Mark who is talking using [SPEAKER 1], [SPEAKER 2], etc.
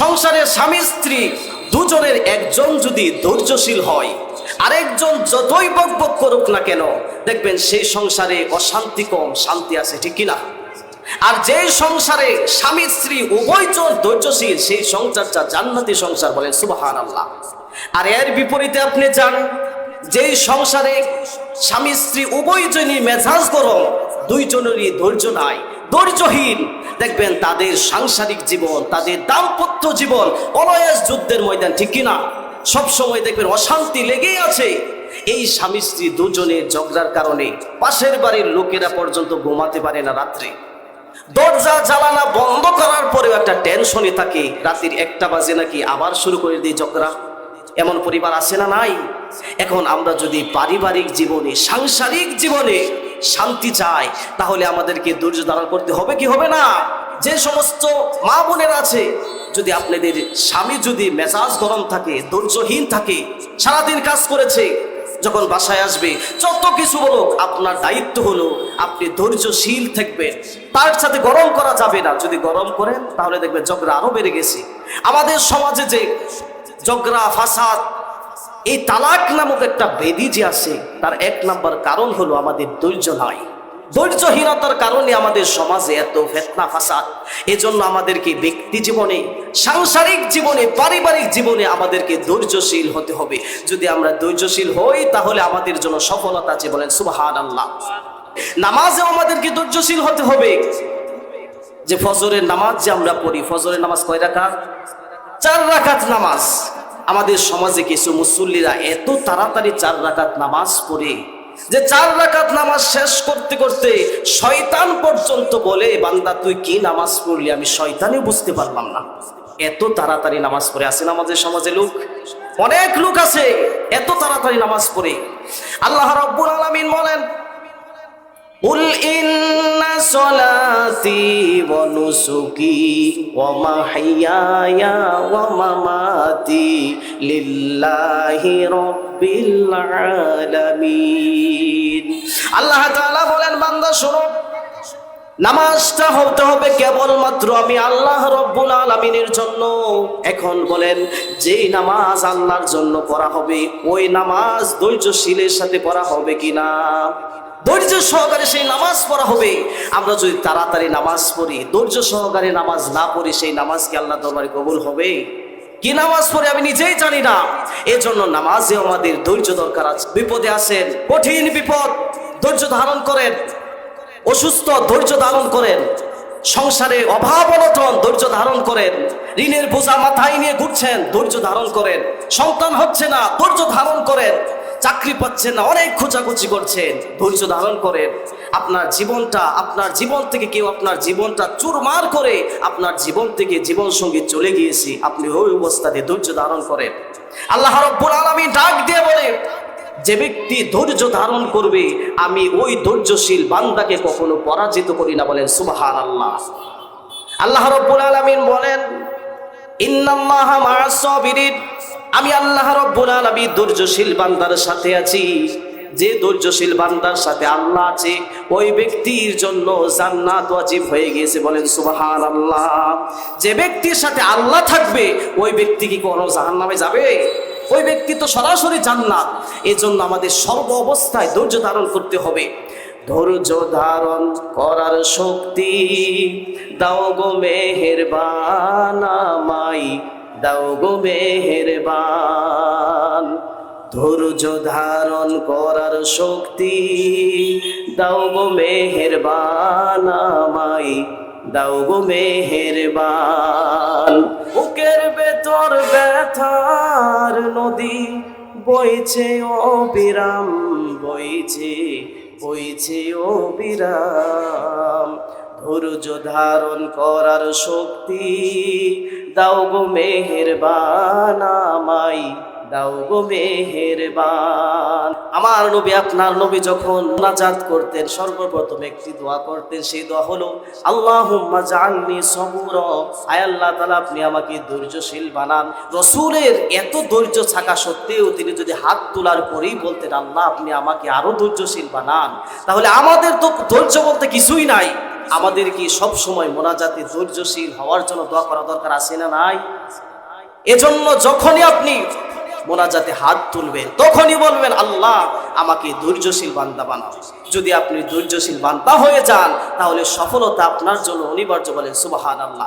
[SPEAKER 1] সংসারে স্বামী স্ত্রী, দুজনের একজন যদি ধৈর্যশীল হয়, আরেকজন যতই বক বক করুক না কেন, দেখবেন সেই সংসারে অশান্তি কম, শান্তি আছে, ঠিক কিনা? আর যে সংসারে স্বামী স্ত্রী উভয়জন ধৈর্যশীল, সেই সংসারটা জান্নাতি সংসার বলেন সুবাহান আল্লাহ আর এর বিপরীতে আপনি যান, যেই সংসারে স্বামী স্ত্রী উভয়জনই মেজাজ গরম, দুইজনেরই ধৈর্য নাই, ধৈর্যহীন দেখবেন তাদের সাংসারিক জীবন, তাদের দাম্পত্য জীবন অলয়েস যুদ্ধের ময়দান, ঠিক কিনা? সবসময় দেখবেন অশান্তি লেগেই আছে। এই স্বামী স্ত্রী দুজনের ঝগড়ার কারণে পাশের বাড়ির লোকেরা পর্যন্ত ঘুমাতে পারে না রাত্রে। দরজা জ্বালানা বন্ধ করার পরেও একটা টেনশনে থাকে। রাতের একটা বাজে নাকি আবার শুরু করে দিই ঝগড়া। এমন পরিবার আছে না নাই? এখন আমরা যদি পারিবারিক জীবনে, সাংসারিক জীবনে শান্তি চায় তাহলে আমাদেরকে ধৈর্য ধারণ করতে হবে কি হবে না? যে সমস্ত মা বোনের আছে, যদি আপনাদের স্বামী যদি মেজাজ গরম থাকে, ধৈর্যহীন থাকে, সারাদিন কাজ করেছে, যখন বাসায় আসবে, যত কিছু বলুক, আপনার দায়িত্ব হলো আপনি ধৈর্যশীল থাকবেন। তার সাথে গরম করা যাবে না। যদি গরম করেন, তাহলে দেখবেন ঝগড়া আরও বেড়ে গেছে। আমাদের সমাজে যে ঝগড়া, ফাসাদ এই তালাক নামক একটা বেদি যে আছে, তার এক নাম্বার কারণ হলো আমাদের ধৈর্য নাই। ধৈর্যহীনতার কারণে আমাদের সমাজে এত ফেতনা, ফাসাদ। এজন্য আমাদেরকে ব্যক্তি জীবনে, সাংসারিক জীবনে, পারিবারিক জীবনে আমাদেরকে ধৈর্যশীল হতে হবে। যদি আমরা ধৈর্যশীল হই, তাহলে আমাদের জন্য সফলতা আছে বলেন সুবাহান আল্লাহ নামাজেও আমাদেরকে ধৈর্যশীল হতে হবে। যে ফজরের নামাজ যে আমরা পড়ি, ফজরের নামাজ কয় রাকাত? চার রাকাত নামাজ। আমাদের সমাজে কিছু মুসল্লিরা এত তাড়াতাড়ি চার রাকাত নামাজ পড়ে যে চার রাকাত নামাজ শেষ করতে করতে শয়তান পর্যন্ত বলে বান্দা তুই কি নামাজ পড়লি আমি শয়তানই বুঝতে পারলাম না এত তাড়াতাড়ি নামাজ পড়ে আছে না আমাদের সমাজে লোক অনেক লোক আছে এত তাড়াতাড়ি নামাজ পড়ে আল্লাহ রব্বুল আলামিন বলেন قل إن صلاتي ونسكي ومحياي ومماتي লিল্লাহি রব্বিল আলামিন। আল্লাহ তাআলা বলেন, বান্দা, শোনো, নামাজটা হতে হবে কেবলমাত্র আমি আল্লাহ রব্বুল আলমিনের জন্য। এখন বলেন নামাজ আল্লাহর জন্য পড়া হবে, ওই নামাজ ধৈর্যশীলের সাথে পড়া হবে কিনা? ধৈর্য সহকারে সেই নামাজ পড়া হবে। আমরা যদি তাড়াতাড়ি নামাজ পড়ি, ধৈর্য সহকারে নামাজ না পড়ি, সেই নামাজকে আল্লাহ দরবারে কবুল হবে? কি নামাজ পড়ে আমি নিজেই জানি না। এজন্য নামাজে আমাদের ধৈর্য দরকার আছে। বিপদে আসেন, কঠিন বিপদ ধৈর্য ধারণ করেন, অসুস্থ ধৈর্য ধারণ করেন, সংসারে অভাব অনটন ধৈর্য ধারণ করেন, ঋণের বোঝা মাথায় নিয়ে ঘুরছেন, ধৈর্য ধারণ করেন। সন্তান হচ্ছে না, ধৈর্য ধারণ করেন। চাকরি পাচ্ছেন না, অনেক খোঁজাখুচি করছেন, ধৈর্য ধারণ করেন। আপনার জীবনটা, আপনার জীবন থেকে কেউ আপনার জীবনটা চুরমার করে আপনার জীবন থেকে জীবন সঙ্গী চলে গিয়েছি। আপনি ওই অবস্থাতে ধৈর্য ধারণ করেন। আল্লাহ রব্বুল আলামিন ডাক দিয়ে বলে, যে ব্যক্তি ধৈর্য ধারণ করবে, আমি ওই ধৈর্যশীল বান্দাকে কখনো পরাজিত করি না। বলেন সুবাহান আল্লাহ আল্লাহ রব্বুল আলামিন বলেন আমি আল্লাহ রব্বুল আলামিন ধৈর্যশীল বান্দার সাথে আছি। যে ধৈর্যশীল বান্দার সাথে আল্লাহ আছে, ওই ব্যক্তির জন্য জান্নাত ওয়াজিব হয়ে গিয়েছে। বলেন সুবাহান আল্লাহ যে ব্যক্তির সাথে আল্লাহ থাকবে, ওই ব্যক্তি কি কোনো জাহান্নামে যাবে? ওই ব্যক্তি তো সরাসরি জান্নাত। এজন্য আমাদের সর্ব অবস্থায় ধৈর্য ধারণ করতে হবে। ধৈর্য ধারণ করার শক্তি দাও গো মেহেরবান আমাই দাও গো মেহেরবান। ধৈর্য ধারণ করার শক্তি। দাও গো মেহেরবান আমাই দাও গো মেহেরবান। বুকের ভেতর ব্যথার নদী, বইছে ও বিরাম বইছে বইছে ও বিরাম ধৈর্য ধারণ করার শক্তি, দাও গো মেহেরবান আমাই দাও গো মেহেরবান। আমার নবী, আপনার নবী যখন নাজাত করতেন, সর্বপ্রথম একটি দোয়া করতেন, সেই দোয়া হলো, আল্লাহুম্মা জাআলনি সবুরা। আয় আল্লাহ তাআলা, আপনি আমাকে ধৈর্যশীল বানান। রসূলের এত ধৈর্য থাকা সত্ত্বেও তিনি যদি হাত তোলার পরেই বলতেন, আল্লাহ, আপনি আমাকে আরও ধৈর্যশীল বানান। তাহলে আমাদের তো ধৈর্য বলতে কিছুই নাই। আমাদের কি সব সময় মোনাজাতে ধৈর্যশীল হওয়ার জন্য দোয়া করা দরকার আছে না নাই? এজন্য যখনই আপনি মোনাজাতে হাত তুলবেন, তখনই বলবেন, আল্লাহ, আমাকে ধৈর্যশীল বান্দা বানাও। যদি আপনি ধৈর্যশীল বান্দা হয়ে যান, তাহলে সফলতা আপনার জন্য অনিবার্য বলেন সুবাহান আল্লাহ